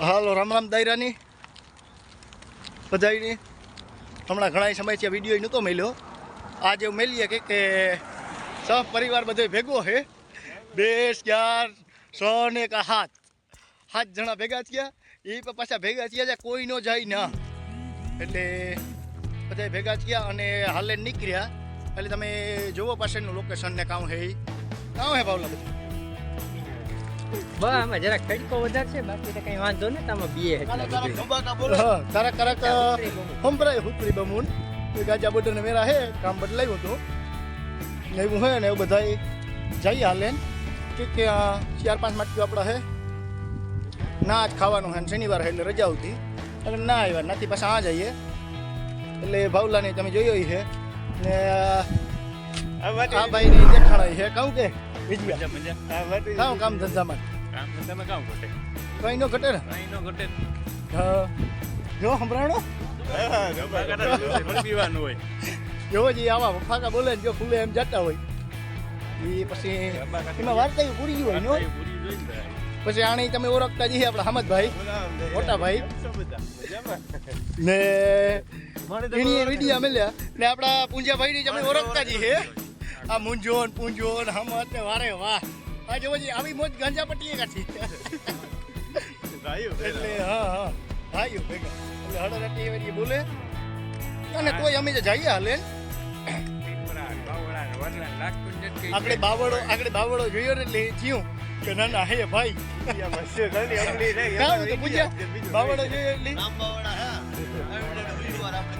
હાલો, રામ રામ દાયરાની. બધાયની. હમણાં ઘણા સમયથી વીડિયો નહોતો મળ્યો આજે મેલીએ કે કે સહ પરિવાર બધો ભેગો હે. બે ચાર છ ને એક હાથ. હાથ જણા ભેગા થયા. એ પણ પાછા ભેગા થયા છે, કોઈ નો જાય ના. એટલે બધા ભેગા થયા અને હાલે નીકળ્યા. એટલે તમે જોવો પાસેનું લોકેશન ને કામ હે. કામ હે ભાવલા બધું? બસ આમાં જરાક તડકો વધારે છે બાકી તો કઈ વાંધો નહીં આમાં બીએ તારા કરક હુતરી બમૂન ગાજા બોર્ડર મેરા હે કામ બદલાયું હતું. ને એવું હે ને એવું બધા જઈ હાલે કે કે આ ચાર પાંચ માટકીઓ આપણા હે. ના આજ ખાવાનું હે ને શનિવાર હે એટલે રજા હતી એટલે ના આવ્યા નથી પાછા આ જઈએ. એટલે ભાવલાની તમે જોયો ઈ છે ને આ ભાઈ ની દેખાણાય છે કહું કે. વિજયા કામ કામ ધંધામાં? કઈ નો ઘટે ને? હા. જો સંભળાણો? જોવો જે આવા ફાકા બોલે ને જો ખુલ્લે એમ જતા હોય. એ પછી એમાં વાર્તા પૂરી ગઈ હોય નો પછી આને તમે ઓળખતા જઈએ આપણા હમદભાઈ મોટા ભાઈ. ને વિડીયા મળ્યા ને આપણા પૂંજાભાઈ ને તમે ઓળખતા જઈએ. આ મુંજોન પૂંજોન હમદ ને વારે વાહ. આ જો જી આવી મોજ ગાંજા પટીએ કાઢી એટલે હા હા. ભાઈઓ ભેગા. એટલે હળરાટી એવી બોલે. અને કોઈ અમે જે જઈએ હાલે. આપણે બાવળો આગળ બાવળો જોયો ને એટલે થયું કે ના ના હે ભાઈ. બાવળો જોયો એટલે. એટલે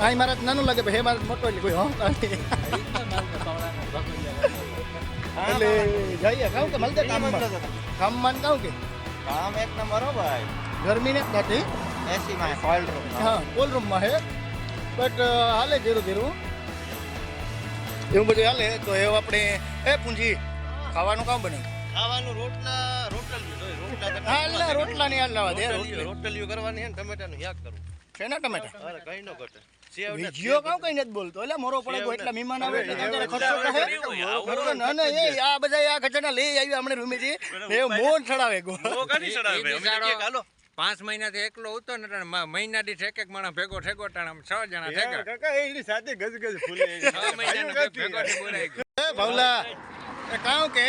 હા મારા નાનું લાગે હે મારા મોટો એટલે કોઈ હા એટલે જઈએ કહું કે મળતે કામમાં. કામમાં કહું કે? કામ એક નંબર હો ભાઈ. ગરમી ને નથી એસી માં સોઇલ રૂમ હા કોલ રૂમમાં હે. બટ હાલે ધીરું ધીરું. એવું બધું હાલે તો એવું આપણે એ પૂંજી ખાવાનું કામ બને? ખાવાનું રોટલા રોટલ રોટલા રોટલા ની હાલ લાવા દે રોટલી. રોટલીઓ કરવાની ટમેટાનું શાક કરવું. છે ને ટમેટા? અરે કઈ નો ઘટે. વિજયો કામ કઈ નથી બોલતો. એટલે મોરો પડે એટલા. મહેમાન આવે એટલે ખર્ચો કહે ના ના એ આ બધા આ ખજાના લઈ આવ્યા હમણાં રૂમે એ મોન ચડાવે ગો. હાલો. પાંચ મહિનાથી એકલો હતો ને મહિના દીઠ એક એક માણસ ભેગો ઠેગો ટાણા છ જણા ઠેગા. છ મહિનાનો ભેગો થી મહિના ભાવલા. એ કે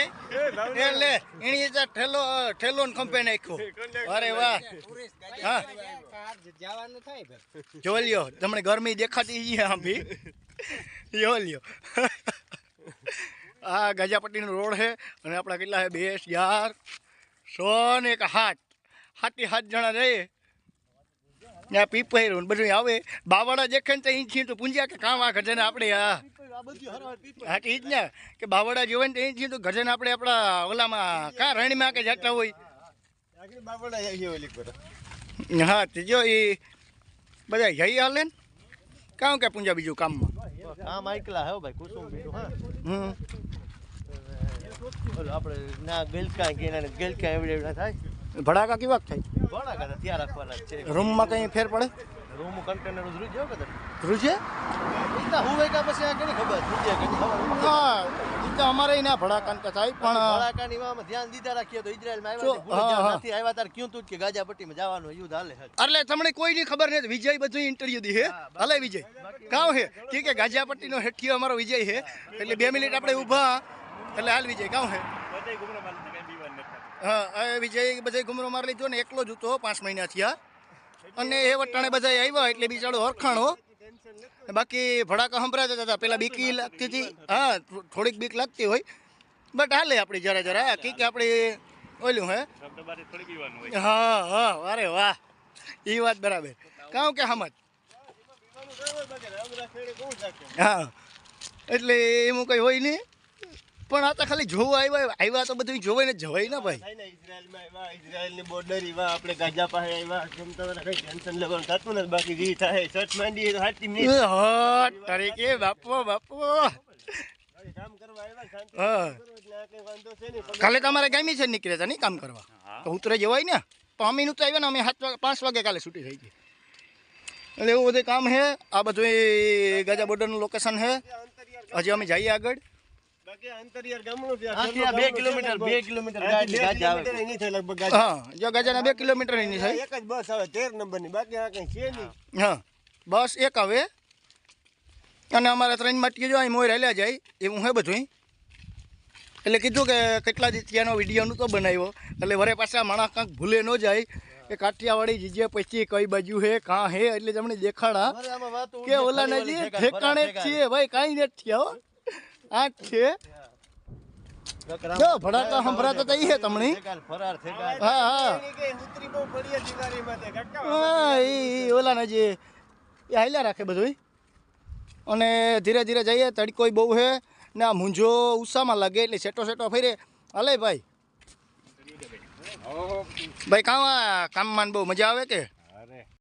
એટલે લે એની જે ઠેલો ઠેલો ને ખંપે નાખ્યો? અરે વાહ. હા. જવાનું થાય જો લ્યો તમને ગરમી દેખાતી છે આમ ભી. જો લ્યો. આ ગજાપટ્ટીનો રોડ છે અને આપણા કેટલા છે? બે ચાર સો ને એક હાથ. હાથી હાથ જણા રહીએ ત્યાં પીપર બધું આવે બાવાડા દેખે ને તો અહીંથી તો પૂંજ્યા કે કામ આ ગજન આપણે આ. હા તો જ ને. કે બાવાડા જોવે ને તો અહીંથી તો ગજન આપણે આપણા ઓલામાં કા રણીમાં કે જતા હોય. હા તે જો એ બધા જઈ હાલે ને. કામ કે પૂંજા બીજું કામમાં? કામ આઈકલા હે ભાઈ કુસુમ બીજું હા. હમ. આપણે ના ગલકા કે ના ગલકા એવડે એવડા થાય. ભડાકા કેવા થાય? ઘણા કરે ત્યાં રાખવાના છે. રૂમમાં કઈ ફેર પડે? રૂમ કન્ટેનર જાવ કદાચ? રૂજે ઇતા હું વેકા પછી આ કેની ખબર? કે હા ઈ અમારે ના ભડાકા ને થાય પણ ભડાકાની એમાં ધ્યાન દીધા રાખીએ તો ઇઝરાયલમાં જો, આવ્યા હા, હા. નથી આવ્યા તાર ક્યું તું કે ગાજાપટ્ટીમાં જવાનું યુદ્ધ હાલે એટલે તમને કોઈની ખબર નથી વિજય બધું ઇન્ટરવ્યુ દી હે. હલે વિજય. કામ હે? કે કે ગાજાપટ્ટીનો હેઠિયો અમારો વિજય હે. એટલે બે મિનિટ આપણે ઊભા. એટલે હાલ વિજય કામ હે? હા વિજય બધા ઘુમરો માર લીધો ને એકલો જ હતો પાંચ મહિના થયા. અને એ વટાણે બધા આવ્યા એટલે બિચારો હરખાણો. બાકી ભડાકા સંભળાતા હતા. પેલા બીકી લાગતી હતી. હા થોડીક બીક લાગતી હોય. બટ હાલે આપણી જરા જરા. કી કે આપણે ઓલું હે. હા હા અરે વાહ. એ વાત બરાબર. કાં કે હમત હા. એટલે એમાં કઈ હોય નહીં પણ આ તો ખાલી જોવા આવ્યા આવ્યા તો બધું જોવાય ને જવાય ને ભાઈ. ઇઝરાયલમાં આવ્યા ઇઝરાયલની બોર્ડર એવા આપણે ગાજા પાસે આવ્યા. જેમ તમારે કઈ ટેન્શન લેવાનું થતું નથી બાકી જે થાય સટ માંડી તો મિનિટ હટ તરીકે બાપો બાપો. કામ છે કાલે તમારે ગામી છે નીકળ્યા હતા નહીં કામ કરવા? તો ઉતરે જવાય ને? તો અમે નહોતું આવ્યા ને અમે સાત વાગે પાંચ વાગે કાલે છૂટી થઈ ગઈ એટલે એવું બધું કામ છે આ બધું એ ગાજા બોર્ડરનું લોકેશન છે હજી અમે જઈએ આગળ. બાકી અંતરિયાળ ગામનું છે હાથી આ બે કિલોમીટર, બે કિલોમીટર ગાડી ગાજા આવે નહીં થાય લગભગ ગાજા હા જો ગાજાના બે કિલોમીટર એક જ બસ આવે તેર નંબરની બાકી આ કઈ છે નહીં. હા બસ એક આવે. અને અમારા ત્રણ માટી જો અહીં મોર રહેલા જાય એવું હે બધું એટલે કીધું કે કેટલા દી વિડીયોનું તો બનાવ્યો. એટલે વરે પાછા માણસ કાંક ભૂલે ન જાય. કે કાઠિયાવાડી જીજે પછી કઈ બાજુ હે કાં હે એટલે તમને દેખાડા. કે ઓલા નજી ઠેકાણે જ છીએ ભાઈ કાંઈ નથી થયા હો. આઠ છે? જો, ભડાકા સંભળાતા તો હે તમને. હા હા. ઉતરી બહુ પડી હતી ગાડી માથે કાકા હા, ઈ ઈ ઓલા જે, એ હાલ્યા રાખે બધું અને ધીરે ધીરે જઈએ, તડકો બહુ છે. ને આ મૂંઝો ઉષામાં લાગે એટલે સેટો સેટો ફેરે. હાલે ભાઈ. ભાઈ કામ કામમાં બહુ મજા આવે કે?